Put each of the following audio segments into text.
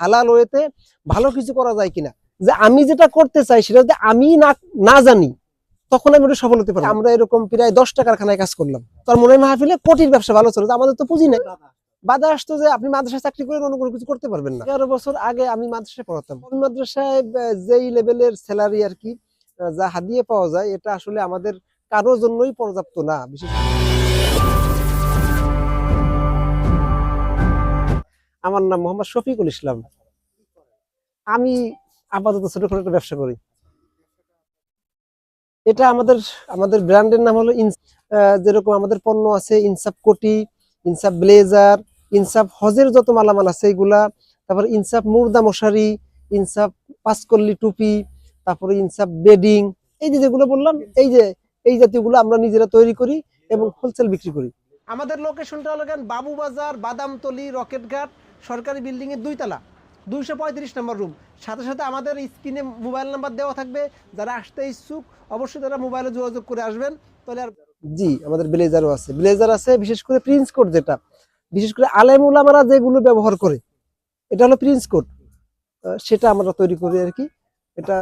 হালাল ওয়েতে ভালো কিছু করা যায় কিনা? যে আমি যেটা করতে চাই সেটা যদি আমি না না জানি তখন আমি ওটা সফল হতে পারি আমরা এরকম প্রায় দশটা কারখানায় কাজ করলাম। তার মনে মাহফিলে কোটির ব্যবসা ভালো চলে। আমাদের তো পুঁজি নেই। বাধা আসতো যে আপনি মাদ্রাসায় চাকরি করে অন্য কোনো কিছু করতে পারবেন না। এগারো বছর আগে আমি মাদ্রাসায় পড়াতাম। আমি মাদ্রাসায় যেই লেভেলের স্যালারি আর কি যা হাদিয়ে পাওয়া যায় এটা আসলে আমাদের কারোর জন্যই পর্যাপ্ত না। বিশেষ আমার নাম মোহাম্মদ শফিকুল ইসলাম। আমি আপাতত ছোটখাটো একটা ব্যবসা করি। এটা আমাদের আমাদের ব্র্যান্ডের নাম হলো যেরকম আমাদের পণ্য আছে, ইনসাফ কোটি, ইনসাফ ব্লেজার, ইনসাফ হজের যত মালামাল আছে এগুলা, তারপর ইনসাফ মুর্দা মশারি, ইনসাফ পাঁচকল্লি টুপি, তারপরে ইনসাফ বেডিং, এই যে যেগুলো বললাম, এই যে, এই জাতীয়গুলো আমরা নিজেরা তৈরি করি এবং হোলসেল বিক্রি করি। আমাদের লোকেশনটা হলো বাবু বাজার বাদামতলি, রকেটঘাট সরকারি বিল্ডিং এর দুই তলা দুইশো পঁয়ত্রিশ নম্বর রুম সাথে সাথে আমাদের স্ক্রিনে মোবাইল নাম্বার দেওয়া থাকবে, যারা আসতে ইচ্ছুক, অবশ্যই তারা মোবাইলে যোগাযোগ করে আসবেন। তাহলে আর জি, আমাদের ব্লেজারও আছে। ব্লেজার আছে, বিশেষ করে প্রিন্স কোড যেটা। বিশেষ করে আলেম উলামারা যেগুলো ব্যবহার করে, এটা হলো প্রিন্স কোড সেটা আমরা তৈরি করি আর কি। এটা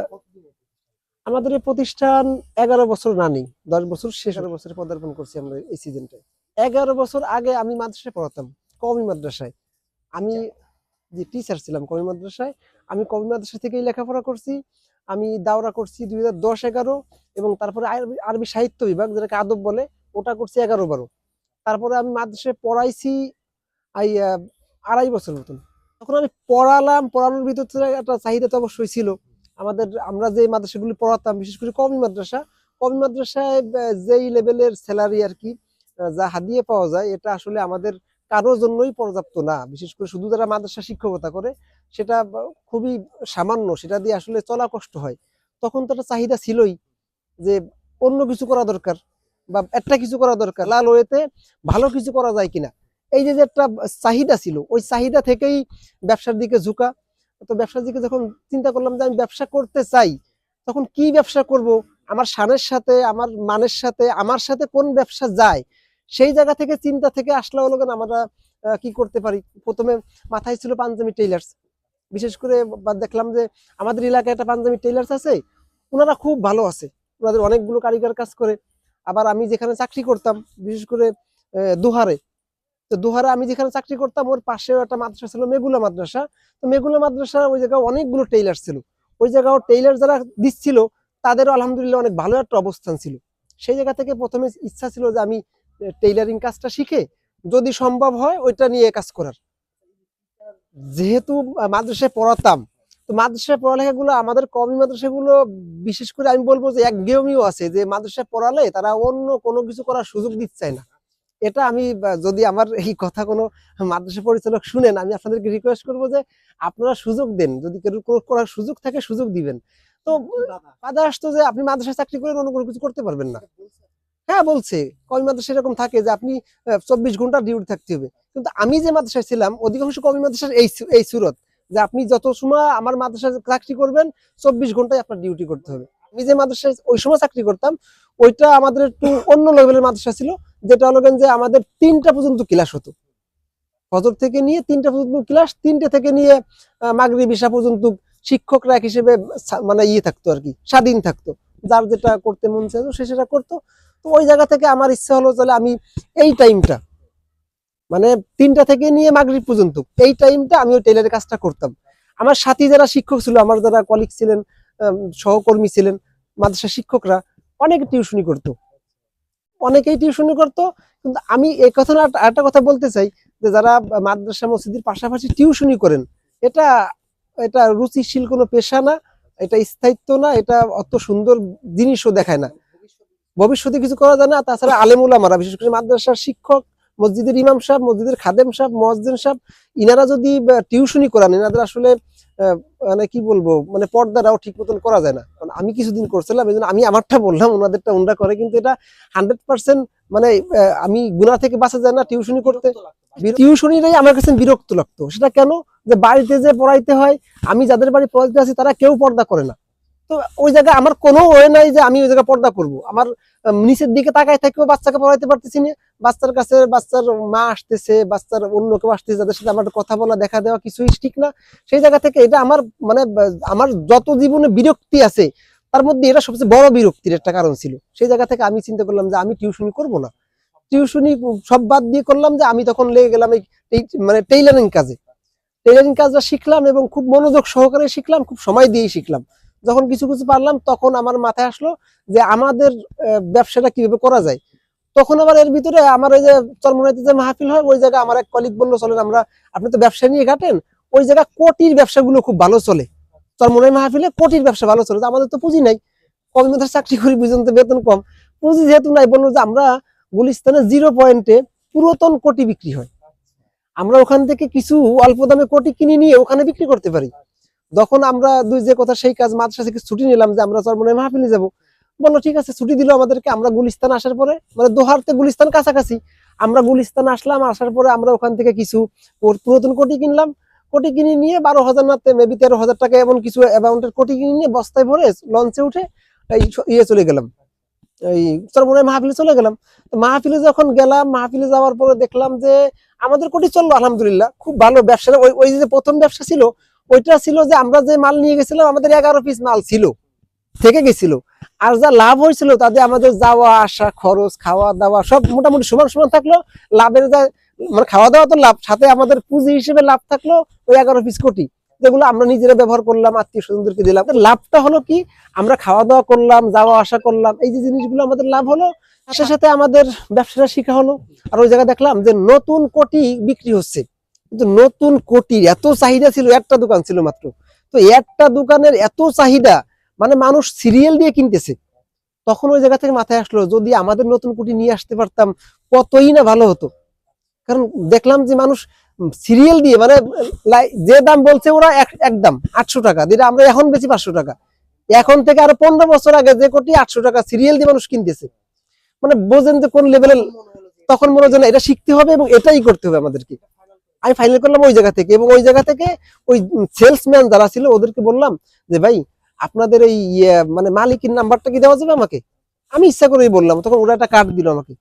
আমাদের এই প্রতিষ্ঠান এগারো বছর না নেই দশ বছর শেষ, এগারো বছরে পদার্পণ করছি আমরা এই সিজনটায় এগারো বছর আগে আমি মাদ্রাসায় পড়াতাম কমি মাদ্রাসায়। আমি যে টিচার ছিলাম কবি মাদ্রাসায় আমি কবি মাদ্রাসা থেকেই লেখাপড়া করছি। আমি দাওরা করছি দুই হাজার দশ এগারো এবং তারপরে আরবি আরবি সাহিত্য বিভাগ যেটাকে আদব বলে ওটা করছি এগারো বারো। তারপরে আমি মাদ্রাসায় পড়াইছি এই আড়াই বছর মতন। তখন আমি পড়ালাম পড়ানোর ভিতর একটা চাহিদা তো অবশ্যই ছিল। আমাদের আমরা যে মাদ্রাসাগুলি পড়াতাম বিশেষ করে কমি মাদ্রাসা কমি মাদ্রাসায় যেই লেভেলের স্যালারি আর কি যা হাদিয়ে পাওয়া যায় এটা আসলে আমাদের কারোর জন্যই পর্যাপ্ত না। বিশেষ করে শুধু যারা মাদ্রাসা শিক্ষকতা করে, সেটা খুবই সামান্য, সেটা দিয়ে আসলে চলা কষ্ট হয়। তখন তো একটা চাহিদা ছিলই যে অন্য কিছু করা দরকার বা একটা কিছু করা দরকার। লাল ওয়েতে ভালো কিছু করা যায় কিনা। এই যে একটা চাহিদা ছিল, ওই চাহিদা থেকেই ব্যবসার দিকে ঝুঁকা। তো ব্যবসার দিকে যখন চিন্তা করলাম যে আমি ব্যবসা করতে চাই, তখন কি ব্যবসা করব? আমার শানের সাথে, আমার মানের সাথে, আমার সাথে কোন ব্যবসা যায়? সেই জায়গা থেকে, চিন্তা থেকে আসলে হলো কেন আমরা কি করতে পারি? প্রথমে মাথায় ছিল পাঞ্জাবি টেইলার্স বিশেষ করে দেখলাম যে আমাদের এলাকায় একটা পাঞ্জাবি টেইলার্স আছে ওনারা খুব ভালো আছে। ওনাদের অনেকগুলো কারিগর কাজ করে। আবার আমি যেখানে চাকরি করতাম, বিশেষ করে দুহারে। তো দুহারে আমি যেখানে চাকরি করতাম, ওর পাশেও একটা মাদ্রাসা ছিল, মেগুলা মাদ্রাসা। তো মেগুলা মাদ্রাসা ওই জায়গায় অনেকগুলো টেইলার ছিল। ওই জায়গাও টেইলার যারা দিচ্ছিল, তাদেরও আলহামদুলিল্লাহ অনেক ভালো একটা অবস্থান ছিল। সেই জায়গা থেকে প্রথমে ইচ্ছা ছিল যে আমি টেইলারিং কাজটা শিখে যদি সম্ভব হয় ওইটা নিয়ে কাজ করার। যেহেতু মাদ্রাসায় পড়াতাম তো মাদ্রাসায় পড়ালেখাগুলো আমাদের কমি মাদ্রাসাগুলো বিশেষ করে আমি বলব যে একঘেয়েমিও আছে যে মাদ্রাসায় পড়ালে তারা অন্য কোনো কিছু করার সুযোগ দিচ্ছে না। এটা আমি যদি আমার এই কথা কোনো মাদ্রাসা পরিচালক শুনেন আমি আপনাদেরকে রিকোয়েস্ট করব যে আপনারা সুযোগ দেন যদি কেউ করার সুযোগ থাকে সুযোগ দিবেন। তো বাধা আসতো যে আপনি মাদ্রাসায় চাকরি করে অন্য কোনো কিছু করতে পারবেন না। হ্যাঁ বলছে। কমি মাদ্রাসা এরকম থাকে যে আপনি চব্বিশ ঘণ্টা ডিউটি থাকতে হবে। কিন্তু আমি যে মাদ্রাসায় ছিলাম, অধিকাংশ কমি মাদ্রাসার এই এই সুরত যে আপনি যত সময় আমার মাদ্রাসায় চাকরি করবেন, চব্বিশ ঘন্টায় আপনার ডিউটি করতে হবে। আমি যে মাদ্রাসায় ওই সময় চাকরি করতাম, ওইটা আমাদের একটু অন্য লেভেলের মাদ্রাসা ছিল, যেটা হলো যে আমাদের তিনটা পর্যন্ত ক্লাস হতো। ফজর থেকে নিয়ে তিনটা পর্যন্ত ক্লাস তিনটে থেকে নিয়ে মাগরি বিশা পর্যন্ত শিক্ষকরা এক হিসেবে মানে ইয়ে থাকতো আর কি, স্বাধীন থাকতো। যার যেটা করতে মন চাইতো, সে সেটা করতো। তো ওই জায়গা থেকে আমার ইচ্ছা হলো তাহলে আমি এই টাইমটা মানে তিনটা থেকে নিয়ে মাগরিব পর্যন্ত, এই টাইমটা আমি ওই টেলারের কাজটা করতাম। আমার সাথী যারা শিক্ষক ছিল, আমার যারা কলিগ ছিলেন সহকর্মী ছিলেন, মাদ্রাসা শিক্ষকরা, অনেকে টিউশনি করতো। অনেকেই টিউশনি করতো, কিন্তু আমি এই কথা না একটা- কথা বলতে চাই, যে যারা মাদ্রাসা মসজিদের পাশাপাশি টিউশনি করেন, এটা এটা রুচিশীল কোনো পেশা না, এটা স্থায়িত্ব না, এটা অত সুন্দর জিনিসও দেখায় না। ভবিষ্যতে কিছু করা যায় না। তাছাড়া আলেমুলামারা বিশেষ করে মাদ্রাসার শিক্ষক মসজিদের ইমাম সাহেব মসজিদের খাদেম সাহেব মসজিদ সাহেব ইনারা যদি টিউশনি করান এনাদের আসলে মানে কি বলব মানে পর্দাটাও ঠিক মতন করা যায় না। কারণ আমি কিছুদিন করছিলাম এই জন্য আমি আমারটা বললাম ওনাদেরটা ওনরা করে কিন্তু এটা হান্ড্রেড পার্সেন্ট মানে আমি গুণা থেকে বাঁচা যায় না টিউশনি করতে। টিউশনিটাই আমার কাছে বিরক্ত লাগতো। সেটা কেন? যে বাড়িতে যে পড়াইতে হয় আমি যাদের বাড়ি পড়াইতে আছি তারা কেউ পর্দা করে না। তো ওই জায়গায় আমার কোনো ওয়ে নাই যে আমি ওই জায়গায় পর্দা করব। আমার নিচের দিকে তাকায় থেকেও বাচ্চাকে পড়াইতে পারতেছি না। বাচ্চার কাছে, বাচ্চার মা আসতেছে, বাচ্চার অন্য কেউ আসতেছে, যাদের সাথে আমার কথা বলা, দেখা দেওয়া কিছুই ঠিক না। সেই জায়গা থেকে এটা আমার মানে আমার যত জীবনে বিরক্তি আছে, তার মধ্যে এটা সবচেয়ে বড় বিরক্তির একটা কারণ ছিল। সেই জায়গা থেকে আমি চিন্তা করলাম যে আমি টিউশনি করব না। টিউশনি সব বাদ দিয়ে করলাম যে আমি তখন লেগে গেলাম এই- মানে টেইলারিং কাজে। টেইলারিং কাজটা শিখলাম এবং খুব মনোযোগ সহকারে শিখলাম, খুব সময় দিয়েই শিখলাম। যখন কিছু কিছু পারলাম, তখন আমার মাথায় আসলো যে আমাদের ব্যবসাটা কীভাবে করা যায়। তখন আবার এর ভিতরে আমার ওই যে চরমনাইতে যে মাহফিল হয়, ওই জায়গায় আমার এক কলিগ বলল, চলেন আমরা, আপনি তো ব্যবসা নিয়ে ঘাটেন, ওই জায়গা কোটির ব্যবসাগুলো খুব ভালো চলে। চরমনাই মাহফিলে কোটির ব্যবসা ভালো চলে। আমাদের তো পুঁজি নাই। কম চাকরি করি বুঝুন তো বেতন কম। পুঁজি যেহেতু নাই, বলল যে আমরা গুলিস্তানে জিরো পয়েন্টে পুরাতন কোটি বিক্রি হয়। আমরা ওখান থেকে কিছু অল্প দামে কোটি কিনে নিয়ে ওখানে বিক্রি করতে পারি। যখন আমরা দুই যে কথা সেই কাজ মাদ্রাসা থেকে ছুটি নিলাম যে আমরা চরমনাই মাহফিলে যাব। বলল, ঠিক আছে, ছুটি দিল আমাদেরকে, আমরা গুলিস্তান আসার পরে মানে দোহারতে গুলিস্তান কাছাকাছি, আমরা গুলিস্তান আসলাম, আসার পরে আমরা ওখান থেকে কিছু পুর- পুরাতন কোটি কিনলাম, কোটি কিনে নিয়ে বারো হাজার না মেবি তেরো হাজার টাকা এমন কিছু অ্যামাউন্টের কোটি কিনে নিয়ে বস্তায় ভরে লঞ্চে উঠে ইয়ে চলে গেলাম। এই চরমনাই মাহফিলে চলে গেলাম। তো মাহফিলে যখন গেলাম, মাহফিলে যাওয়ার পরে দেখলাম যে আমাদের কোটি চলল, আলহামদুলিল্লাহ, খুব ভালো ব্যবসা। ওই ওই যে প্রথম ব্যবসা ছিল ওইটা ছিল যে আমরা যে মাল নিয়ে গেছিলাম, আমাদের এগারো পিস মাল ছিল, থেকে গেছিল। আর যা লাভ হয়েছিল তাতে আমাদের যাওয়া, আসা, খরচ খাওয়া দাওয়া সব মোটামুটি সমান সমান থাকল। লাভের যা মানে খাওয়া দাওয়া তো লাভ, সাথে আমাদের পুঁজি হিসেবে লাভ থাকল ওই এগারো পিস কোটি। যেগুলো আমরা নিজেরা ব্যবহার করলাম, আত্মীয় স্বজনদেরকে দিলাম। লাভটা হলো কি? আমরা খাওয়া দাওয়া করলাম, যাওয়া, আসা করলাম, এই যে জিনিসগুলো আমাদের লাভ হলো, সাথে সাথে আমাদের ব্যবসাটা শিখা হলো। আর ওই জায়গায় দেখলাম যে নতুন কোটি বিক্রি হচ্ছে। কিন্তু নতুন কোটির এত চাহিদা ছিল, একটা দোকান ছিল মাত্র। তো একটা দোকানের এত চাহিদা মানে মানুষ সিরিয়াল দিয়ে কিনতেছে। তখন ওই জায়গা থেকে মাথায় আসলো, যদি আমাদের নতুন কোটি নিয়ে আসতে পারতাম, কতই না ভালো হতো। কারণ দেখলাম যে মানুষ সিরিয়াল দিয়ে মানে যে দাম বলছে ওরা এক দাম, আটশো টাকা, যেটা আমরা এখন বেশি পাঁচশো টাকা। এখন থেকে আরও পনেরো বছর আগে যে কোটি আটশো টাকা সিরিয়াল দিয়ে মানুষ কিনতেছে। মানে বোঝেন যে কোন লেভেলের তখন মনে হয় এটা শিখতে হবে এবং এটাই করতে হবে আমাদেরকে। আমি ফাইনাল করলাম ওই জায়গা থেকে এবং ওই জায়গা থেকে ওই সেলসম্যান যারা ছিল ওদেরকে বললাম যে ভাই আপনাদের এই ইয়ে, মানে মালিকের নাম্বারটা কি দেওয়া যাবে আমাকে? আমি ইচ্ছা করেই বললাম তখন ওরা একটা কার্ড দিল আমাকে।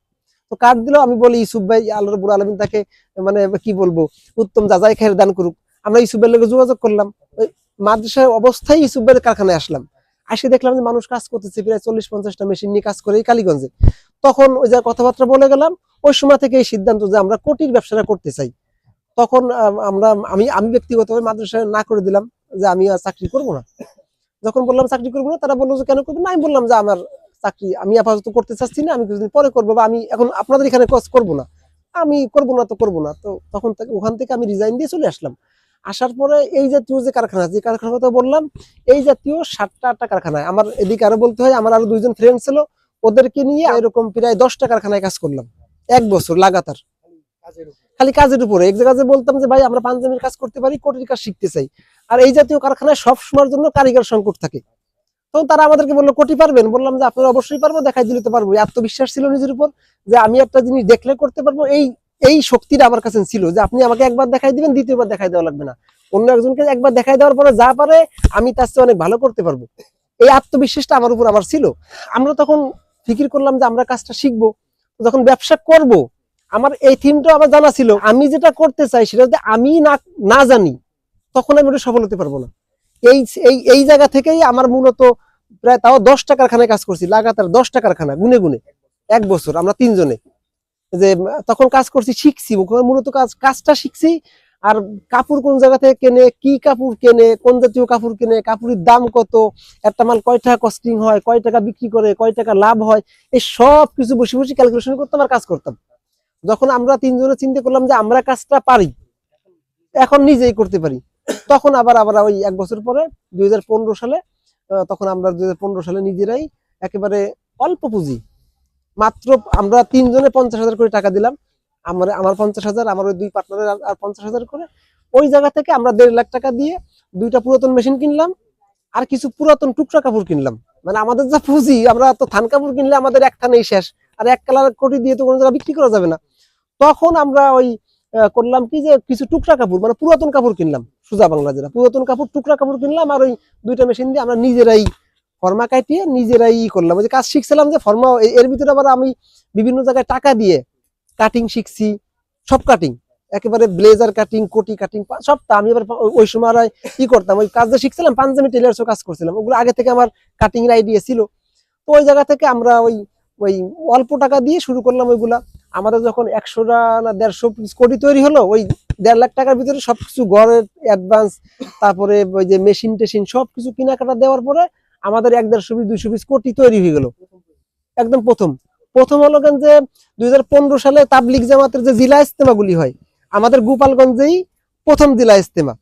তো কার্ড দিল আমি বলি ইসুফ ভাই আল্লাহ রবুল আলমিন তাকে মানে কি বলব উত্তম যাচাই খায়ের দান করুক। আমরা ইসুফ ভাইয়ের লোকে যোগাযোগ করলাম। ওই মাদ্রাসার অবস্থায় ইসুফ ভাইয়ের কারখানায় আসলাম। আসে দেখলাম যে মানুষ কাজ করতেছে প্রায় চল্লিশ পঞ্চাশটা মেশিন নিয়ে কাজ করে এই কালীগঞ্জে। তখন ওই যে কথাবার্তা বলে গেলাম ওই সময় থেকে এই সিদ্ধান্ত যে আমরা কোটির ব্যবসাটা করতে চাই। তখন আমরা, আমি আমি ব্যক্তিগতভাবে মাদ্রাসায় না করে দিলাম যে আমি আর চাকরি করব না। যখন বললাম চাকরি করব না, তারা বলল যে কেন করব না? আমি বললাম যে আমার চাকরি, আমি আপাতত করতে চাচ্ছি না, আমি কিছুদিন পরে করব বা আমি এখন আপনাদের এখানে কাজ করব না। আমি করব না তো করব না। তো তখন ওখান থেকে আমি রিজাইন দিয়ে চলে আসলাম। আসার পরে এই জাতীয় যে কারখানা, যে কারখানার কথা বললাম, এই জাতীয় সাতটা আটটা কারখানায় আমার এদিকে আরও বলতে হয়, আমার আরও দুইজন ফ্রেন্ড ছিল, ওদেরকে নিয়ে এরকম প্রায় দশটা কারখানায় কাজ করলাম। এক বছর লাগাতার। খালি কাজের উপরে। এক জায়গায় বলতাম যে, ভাই, আমরা পাঞ্জাবির কাজ করতে পারি কোটির কাজ শিখতে চাই। আর এই জাতীয় কারখানায় সব সময়ের জন্য কারিগর সংকট থাকে। তখন তারা আমাদেরকে বলল, কোটি পারবেন? বললাম যে, আপনারা অবশ্যই পারব, দেখাই দিলে পারব আত্মবিশ্বাস ছিল নিজের উপর যে, আমি একটা জিনিস দেখলে করতে পারব। এই এই শক্তিটা আমার কাছে ছিল যে, আপনি আমাকে একবার দেখাই দিবেন, দ্বিতীয়বার দেখাই দেওয়া লাগবে না। অন্য একজনকে একবার দেখাই দেওয়ার পরে যা পারে, আমি তার চেয়ে অনেক ভালো করতে পারব। এই আত্মবিশ্বাসটা আমার উপর আমার ছিল। আমরা তখন ফিকির করলাম যে, আমরা কাজটা শিখব। যখন ব্যবসা করব আমার এই থিমটা আমার জানা ছিল। আমি যেটা করতে চাই সেটা যদি আমি না জানি, তখন আমি ওটা সফল হতে পারব না। এই এই এই জায়গা থেকেই আমার মূলত প্রায় তাও দশটা কারখানায় কাজ করছি, লাগাতার দশটা কারখানা গুনে গুনে। এক বছর, আমরা তিনজনে। যে, তখন কাজ করছি, শিখছি মূলত কাজ, কাজটা শিখছি, আর কাপড় কোন জায়গা থেকে কেনে, কি কাপড় কেনে, কোন জাতীয় কাপড় কেনে, কাপড়ের দাম কত, একটা মাল কয় টাকা কস্টিং হয়, কয় টাকা বিক্রি করে, কয় টাকা লাভ হয়, এই সব কিছু বসে বসে ক্যালকুলেশন করতাম আর কাজ করতাম। যখন আমরা তিনজনে চিন্তা করলাম যে আমরা কাজটা পারি, এখন নিজেই করতে পারি, তখন আবার আবার ওই এক বছর পরে, দুই হাজার পনেরো সালে তখন আমরা দুই হাজার পনেরো সালে নিজেরাই একেবারে অল্প পুঁজি। মাত্র আমরা তিনজনে পঞ্চাশ হাজার করে টাকা দিলাম, আমার আমার পঞ্চাশ হাজার, আমার ওই দুই পার্টনারের আর পঞ্চাশ হাজার করে। ওই জায়গা থেকে আমরা দেড় লাখ টাকা দিয়ে দুইটা পুরাতন মেশিন কিনলাম, আর কিছু পুরাতন টুকরা কাপড় কিনলাম। মানে আমাদের যা পুঁজি, আমরা তো থান কাপড় কিনলে আমাদের এক থানেই শেষ। আর এক কালার কোটি দিয়ে তো কোনো জায়গায় বিক্রি করা যাবে না। তখন আমরা ওই করলাম কি যে কিছু টুকরা কাপড় মানে পুরাতন কাপড় কিনলাম, সুজা বাংলা যেটা পুরাতন কাপড়, টুকরা কাপড় কিনলাম আর ওই দুইটা মেশিন দিয়ে আমরা নিজেরাই ফর্মা কাটিয়ে নিজেরাই করলাম। ওই যে কাজ শিখছিলাম যে ফর্মা এর ভিতরে আবার আমি বিভিন্ন জায়গায় টাকা দিয়ে কাটিং শিখছি, সব কাটিং একেবারে ব্লেজার কাটিং কোটি কাটিং সবটা আমি এবার ওই- সময় কি করতাম। ওই কাজ যে শিখছিলাম, পাঞ্জাবি টেলার্সও কাজ করছিলাম। ওগুলো আগে থেকে আমার কাটিং আইডিয়া ছিল। তো ওই জায়গা থেকে আমরা ওই ওই অল্প টাকা দিয়ে শুরু করলাম ওইগুলা। আমাদের যখন একশোটা না দেড়শো পিস কোটি তৈরি হলো, ওই দেড় লাখ টাকার ভিতরে সবকিছু ঘরের অ্যাডভান্স তারপরে ওই যে মেশিন টেশিন সবকিছু কেনাকাটা দেওয়ার পরে আমাদের এক দেড়শো পিস দুইশো পিস কোটি তৈরি হয়ে গেল। একদম প্রথম। প্রথম হলো যে দুই হাজার পনেরো সালে তাবলিক জামাতের যে জেলা ইস্তেমাগুলি হয়, আমাদের গোপালগঞ্জেই প্রথম জেলা ইস্তেমা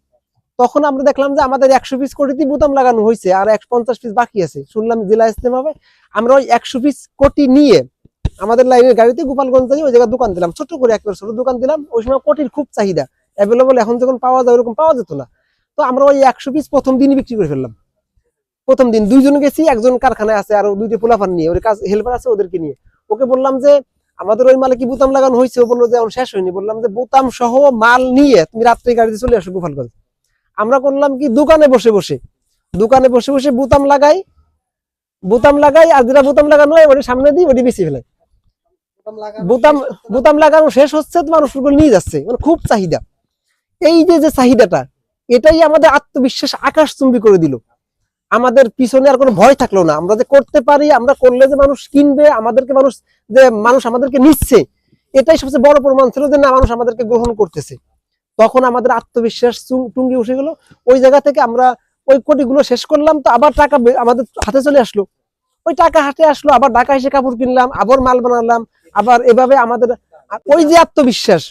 তখন আমরা দেখলাম যে আমাদের একশো পিস কোটিতে বোতাম লাগানো হয়েছে আর একশো পঞ্চাশ পিস বাকি আছে। শুনলাম জেলা ইস্তেমা হবে আমরা ওই একশো পিস কোটি নিয়ে আমাদের লাইনের গাড়িতে গোপালগঞ্জ যাই, ওই জায়গায় দোকান দিলাম। ছোট করে একেবারে ছোট দোকান দিলাম। ওই সময় কোটির খুব চাহিদা। অ্যাভেলেবল এখন যখন পাওয়া যায়, ওরকম পাওয়া যেত না। তো আমরা ওই একশো পিস প্রথম দিনই বিক্রি করে ফেললাম। প্রথম দিন দুইজন গেছি, একজন কারখানায় আছে, আর দুইটা পোলাফান নিয়ে। ওর কাজ হেল্পার আছে ওদেরকে নিয়ে। ওকে বললাম যে, আমাদের ওই মালে কি বোতাম লাগানো হয়েছে? ও বলল যে, এখন শেষ হয়নি। বললাম যে, বোতাম সহ মাল নিয়ে তুমি রাত্রে গাড়িতে চলে আসো গোপালগঞ্জ। আমরা করলাম কি, দোকানে বসে বসে। দোকানে বসে বসে বোতাম লাগাই বোতাম লাগাই, আর যেটা বোতাম লাগানো হয়, ওটা সামনে দিই ওটি বেশি ফেলাই। বোতাম বোতাম লাগানো শেষ হচ্ছে, তো মানুষ নিয়ে যাচ্ছে মানে খুব চাহিদা। এই যে যে চাহিদাটা, এটাই আমাদের আত্মবিশ্বাস আকাশ চুম্বি করে দিল। আমাদের পিছনে আর কোনো ভয় থাকল না। আমরা যে করতে পারি, আমরা করলে যে মানুষ কিনবে, আমাদেরকে মানুষ, যে মানুষ আমাদেরকে নিচ্ছে, এটাই সবচেয়ে বড় প্রমাণ ছিল যে না, মানুষ আমাদেরকে গ্রহণ করতেছে। তখন আমাদের আত্মবিশ্বাস টুঙ্গি উঠে গেল। ওই জায়গা থেকে আমরা ওই কোটিগুলো শেষ করলাম তো আবার টাকা আমাদের হাতে চলে আসলো। ওই টাকা হাতে আসলো আবার ঢাকা এসে কাপড় কিনলাম আবার মাল বানালাম আবার এভাবে আমাদের ওই যে আত্মবিশ্বাস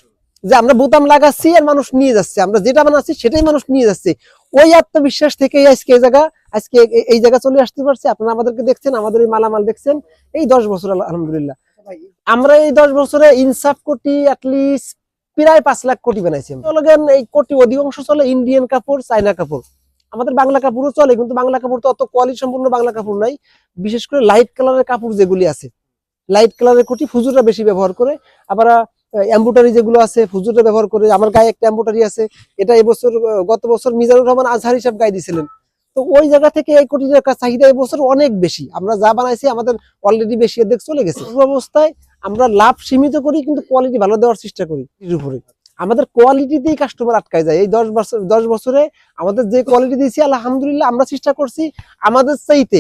যে আমরা বোতাম লাগাচ্ছি আর মানুষ নিয়ে যাচ্ছে আমরা যেটা বানাচ্ছি সেটাই মানুষ নিয়ে যাচ্ছে। ওই আত্মবিশ্বাস থেকেই আজকে এই জায়গা আজকে এই জায়গা চলে আসতে পারছে। আপনারা আমাদেরকে দেখছেন আমাদের এই মালামাল দেখছেন। এই দশ বছর আল- আলহামদুলিল্লাহ আমরা এই দশ বছরে ইনসাফ কোটি অ্যাটলিস্ট প্রায় পাঁচ লাখ কোটি বানাইছি। এই কোটি অধিকাংশ চলে ইন্ডিয়ান কাপড় চায়না কাপড়। আমাদের বাংলা কাপড়ও চলে, কিন্তু বাংলা কাপড় তো অত কোয়ালিটি সম্পূর্ণ বাংলা কাপড় নাই। বিশেষ করে লাইট কালারের কাপড় যেগুলি আছে লাইট কালারের কোটি ফুজুরটা বেশি ব্যবহার করে। আবার এম্বুটারি যেগুলো আছে ফুজুরটা ব্যবহার করে। আমার গায়ে একটা এম্বুটারি আছে, এটা এবছর গত বছর মিজানুর রহমান আজহার হিসাব গায়ে দিয়েছিলেন তো ওই জায়গা থেকে এই কোটি টাকার চাহিদা এবছর অনেক বেশি। আমরা যা বানাইছি আমাদের অলরেডি বেশি অর্ধেক চলে গেছে। অবস্থায় আমরা লাভ সীমিত করি, কিন্তু কোয়ালিটি ভালো দেওয়ার চেষ্টা করি এর উপরে। আমাদের কোয়ালিটিতেই কাস্টমার আটকায় যায়। এই দশ বছর, দশ বছরে আমাদের যে কোয়ালিটি দিয়েছি, আলহামদুলিল্লাহ আমরা চেষ্টা করছি আমাদের চাইতে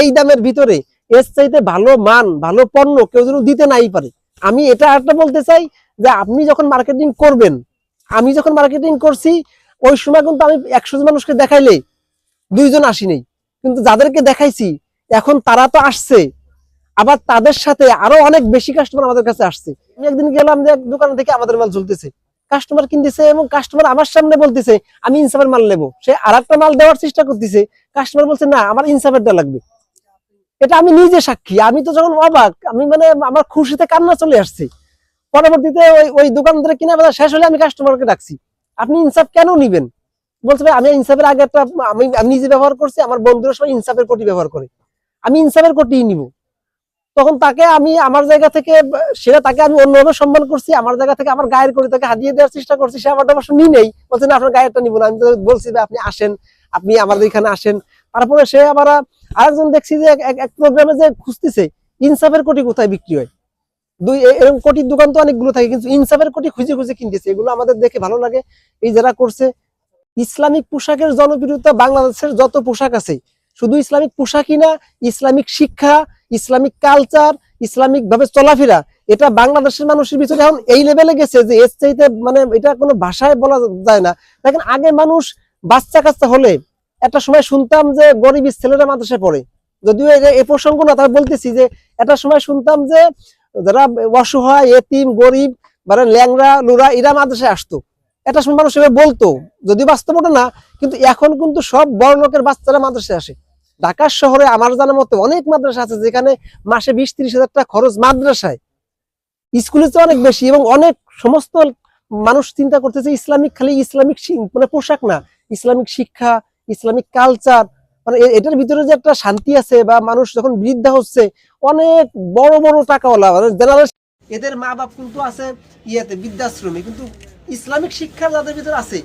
এই দামের ভিতরে, এর চাইতে ভালো মান, ভালো পণ্য কেউ যেন দিতে নাই পারে। আমি এটা একটা বলতে চাই যে আপনি যখন মার্কেটিং করবেন, আমি যখন মার্কেটিং করছি, ওই সময় কিন্তু আমি একশো জন মানুষকে দেখাইলে দুইজন আসি নেই। কিন্তু যাদেরকে দেখাইছি, এখন তারা তো আসছে। আবার তাদের সাথে আরও অনেক বেশি কাস্টমার আমাদের কাছে আসছে। আমি একদিন গেলাম যে দোকান থেকে আমাদের মাল চলতেছে কাস্টমার কিনতেছে এবং কাস্টমার আমার সামনে বলতেছে, আমি ইনসাফের মাল নেব। সে আর একটা মাল দেওয়ার চেষ্টা করতেছে। কাস্টমার বলছে, না, আমার ইনসাফেরটা লাগবে। এটা আমি নিজে সাক্ষী। আমি তো যখন অবাক, আমি মানে আমার খুশিতে কান্না চলে আসছে। পরবর্তীতে ওই ওই দোকানদারে কিনা বেচা শেষ হলে আমি কাস্টমারকে ডাকছি। আপনি ইনসাফ কেন নিবেন? বলছে, ভাই, আমি ইনসাফের আগে একটা, আমি আমি নিজে ব্যবহার করছি, আমার বন্ধুরা সবাই ইনসাফের কোটি ব্যবহার করে। আমি ইনসাফের কোটি নিব। তখন তাকে আমি আমার জায়গা থেকে, সেটা তাকে আমি অন্যভাবে সম্মান করছি, আমার জায়গা থেকে আমার গায়ের করে তাকে হাতিয়ে দেওয়ার চেষ্টা করছি, সে আমার অবশ্য নিই নেই বলছে, না, আপনার গায়েরটা নিব না। আমি তো বলছি যে আপনি আসেন, আপনি আমাদের এখানে আসেন। তারপরে সে আবার আরেকজন দেখছি যে এক প্রোগ্রামে যে খুঁজতেছে, ইনসাফের কোটি কোথায় বিক্রি হয়? দুই এরকম কোটির দোকান তো অনেকগুলো থাকে, কিন্তু ইনসাফের কোটি খুঁজে খুঁজে কিনতেছে। এগুলো আমাদের দেখে ভালো লাগে। এই যারা করছে, ইসলামিক পোশাকের জনপ্রিয়তা বাংলাদেশের যত পোশাক আছে শুধু ইসলামিক পোশাকই না, ইসলামিক শিক্ষা, ইসলামিক কালচার ইসলামিক ভাবে চলাফেরা, এটা বাংলাদেশের মানুষের ভিতরে এখন এই লেভেলে গেছে যে এর চাইতে মানে এটা কোনো ভাষায় বলা যায় না। দেখেন আগে মানুষ বাচ্চা কাচ্চা হলে একটা সময় শুনতাম যে গরিব ছেলেরা মাদ্রাসায় পড়ে। যদিও এ প্রসঙ্গ না তার বলতেছি যে একটা সময় শুনতাম যে যারা অসহায়, এতিম, গরিব মানে ল্যাংরা লুরা, এরা মাদ্রাসায় আসতো। একটা সময় মানুষ বলতো যদি বাস্তবটা না, কিন্তু এখন কিন্তু সব বড় লোকের বাচ্চারা মাদ্রাসায় আসে। ঢাকার শহরে আমার জানা মতে অনেক মাদ্রাসা আছে যেখানে মাসে বিশ ত্রিশ হাজার টাকা খরচ মাদ্রাসায়। স্কুলে তো অনেক বেশি এবং অনেক সমস্ত মানুষ চিন্তা করতেছে ইসলামিক খালি ইসলামিক মানে পোশাক না, ইসলামিক শিক্ষা, ইসলামিক কালচার মানে এটার ভিতরে যে একটা শান্তি আছে বা মানুষ যখন বৃদ্ধা হচ্ছে, অনেক বড় বড় টাকাওয়ালা মানে জেনারেল এদের মা বাপ কিন্তু আছে ইয়েতে, বৃদ্ধাশ্রমে, কিন্তু ইসলামিক শিক্ষা যাদের ভিতরে আছে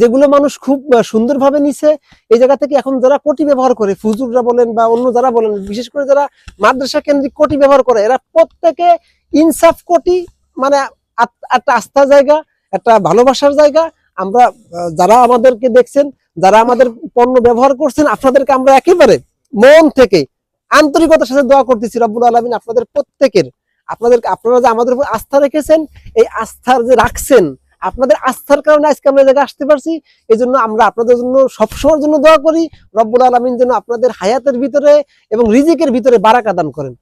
যেগুলো মানুষ খুব সুন্দরভাবে নিছে, এই জায়গা থেকে এখন যারা কোটি ব্যবহার করে, ফুজুররা বলেন বা অন্য যারা বলেন, বিশেষ করে যারা মাদ্রাসা কেন্দ্রিক কোটি ব্যবহার করে, এরা প্রত্যেকে ইনসাফ কোটি মানে একটা আস্থার জায়গা, একটা ভালোবাসার জায়গা। আমরা যারা আমাদেরকে দেখছেন, যারা আমাদের পণ্য ব্যবহার করছেন, আপনাদেরকে আমরা একেবারে মন থেকে, আন্তরিকতার সাথে দোয়া করতেছি, রব্বুল আলমিন আপনাদের প্রত্যেকের আপনাদের আপনারা যে আমাদের উপর আস্থা রেখেছেন, এই আস্থার যে রাখছেন আপনাদের আস্থার কারণে আজকে আমরা জায়গায় আসতে পারছি। এই জন্য আমরা আপনাদের জন্য, সবসময়ের জন্য দোয়া করি, রব্বুল আলমিন যেন আপনাদের হায়াতের ভিতরে এবং রিজিকের ভিতরে বারাকা দান করেন।